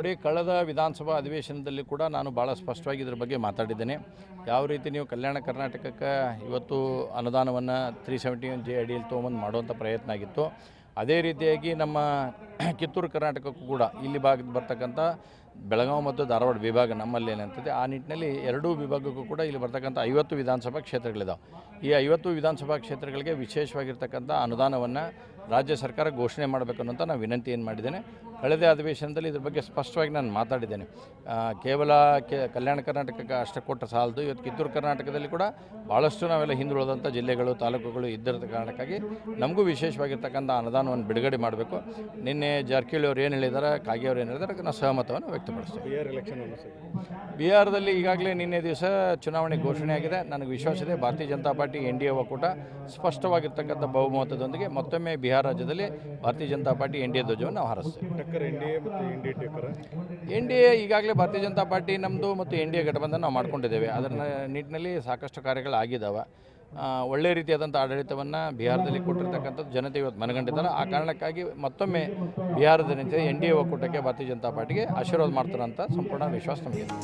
ನೋಡಿ, ಕಳೆದ ವಿಧಾನಸಭಾ ಅಧಿವೇಶನದಲ್ಲಿ ಕೂಡ ನಾನು ಭಾಳ ಸ್ಪಷ್ಟವಾಗಿ ಇದ್ರ ಬಗ್ಗೆ ಮಾತಾಡಿದ್ದೇನೆ. ಯಾವ ರೀತಿ ನೀವು ಕಲ್ಯಾಣ ಕರ್ನಾಟಕಕ್ಕೆ ಇವತ್ತು ಅನುದಾನವನ್ನು ತ್ರೀ ಸೆವೆಂಟಿ ಜೆ ಅಡಿಯಲ್ಲಿ ತೊಗೊಂಬಂದು ಮಾಡುವಂಥ ಪ್ರಯತ್ನ ಆಗಿತ್ತು. ಅದೇ ರೀತಿಯಾಗಿ ನಮ್ಮ ಕಿತ್ತೂರು ಕರ್ನಾಟಕಕ್ಕೂ ಕೂಡ ಇಲ್ಲಿ ಭಾಗ ಬರ್ತಕ್ಕಂಥ ಬೆಳಗಾವಿ ಮತ್ತು ಧಾರವಾಡ ವಿಭಾಗ ನಮ್ಮಲ್ಲಿ ಏನಂತಿದೆ ಆ ನಿಟ್ಟಿನಲ್ಲಿ ಎರಡೂ ವಿಭಾಗಕ್ಕೂ ಕೂಡ ಇಲ್ಲಿ ಬರ್ತಕ್ಕಂಥ ಐವತ್ತು ವಿಧಾನಸಭಾ ಕ್ಷೇತ್ರಗಳಿದಾವೆ. ಈ ಐವತ್ತು ವಿಧಾನಸಭಾ ಕ್ಷೇತ್ರಗಳಿಗೆ ವಿಶೇಷವಾಗಿರ್ತಕ್ಕಂಥ ಅನುದಾನವನ್ನು ರಾಜ್ಯ ಸರ್ಕಾರ ಘೋಷಣೆ ಮಾಡಬೇಕು ಅನ್ನೋಂಥ ನಾನು ವಿನಂತಿ ಮಾಡಿದ್ದೇನೆ. ಕಳೆದ ಅಧಿವೇಶನದಲ್ಲಿ ಇದ್ರ ಬಗ್ಗೆ ಸ್ಪಷ್ಟವಾಗಿ ನಾನು ಮಾತಾಡಿದ್ದೇನೆ. ಕೇವಲ ಕಲ್ಯಾಣ ಕರ್ನಾಟಕಕ್ಕೆ ಅಷ್ಟೇ ಕೊಟ್ಟ ಸಾಲದು, ಇವತ್ತು ಕಿತ್ತೂರು ಕರ್ನಾಟಕದಲ್ಲಿ ಕೂಡ ಭಾಳಷ್ಟು ನಾವೆಲ್ಲ ಹಿಂದುಳಿದಂಥ ಜಿಲ್ಲೆಗಳು, ತಾಲೂಕುಗಳು ಇದ್ದಿರದ ಕಾರಣಕ್ಕಾಗಿ ನಮಗೂ ವಿಶೇಷವಾಗಿರ್ತಕ್ಕಂಥ ಅನುದಾನವನ್ನು ಬಿಡುಗಡೆ ಮಾಡಬೇಕು. ನಿನ್ನೆ ಜಾರಕಿಹೊಳಿ ಅವ್ರು ಏನು ಹೇಳಿದ್ದಾರೆ ಅವ್ರು ಏನು ಹೇಳಿದ್ದಾರೆ ಅದಕ್ಕೆ ನಾನು ಸಹಮತವನ್ನು ವ್ಯಕ್ತಪಡಿಸ್ತೇವೆ. ಬಿಹಾರ್ ಎಲೆಕ್ಷನ್ ಬಿಹಾರದಲ್ಲಿ ಈಗಾಗಲೇ ನಿನ್ನೆ ದಿವಸ ಚುನಾವಣೆ ಘೋಷಣೆ ಆಗಿದೆ. ನನಗೆ ವಿಶ್ವಾಸ ಇದೆ Bharatiya Janata party N D A ಒಕ್ಕೂಟ ಸ್ಪಷ್ಟವಾಗಿರ್ತಕ್ಕಂಥ ಬಹುಮತದೊಂದಿಗೆ ಮತ್ತೊಮ್ಮೆ ಬಿಹಾರ ರಾಜ್ಯದಲ್ಲಿ Bharatiya Janata party N D A ಧ್ವಜವನ್ನು ನಾವು ಹಾರಿಸ್ತೇವೆ ಎನ್ ಡಿ ಎ ಈಗಾಗಲೇ ಭಾರತೀಯ ಜನತಾ ಪಾರ್ಟಿ ನಮ್ಮದು ಮತ್ತು ಎನ್ ಡಿ ಎ ಗಠಬಂಧನ ನಾವು ಮಾಡ್ಕೊಂಡಿದ್ದೇವೆ. ಅದರ ನಿಟ್ಟಿನಲ್ಲಿ ಸಾಕಷ್ಟು ಕಾರ್ಯಗಳು ಒಳ್ಳೆ ರೀತಿಯಾದಂಥ ಆಡಳಿತವನ್ನು ಬಿಹಾರದಲ್ಲಿ ಕೊಟ್ಟಿರ್ತಕ್ಕಂಥದ್ದು ಜನತೆ ಇವತ್ತು ಮನಗಂಡಿದ್ದಾರೆ. ಆ ಕಾರಣಕ್ಕಾಗಿ ಮತ್ತೊಮ್ಮೆ ಬಿಹಾರದ ಎನ್ ಡಿ ಎ ಒಕ್ಕೂಟಕ್ಕೆ ಭಾರತೀಯ ಜನತಾ ಪಾರ್ಟಿಗೆ ಆಶೀರ್ವಾದ ಮಾಡ್ತಾರಂತ ಸಂಪೂರ್ಣ ವಿಶ್ವಾಸ ನಮಗಿದೆ.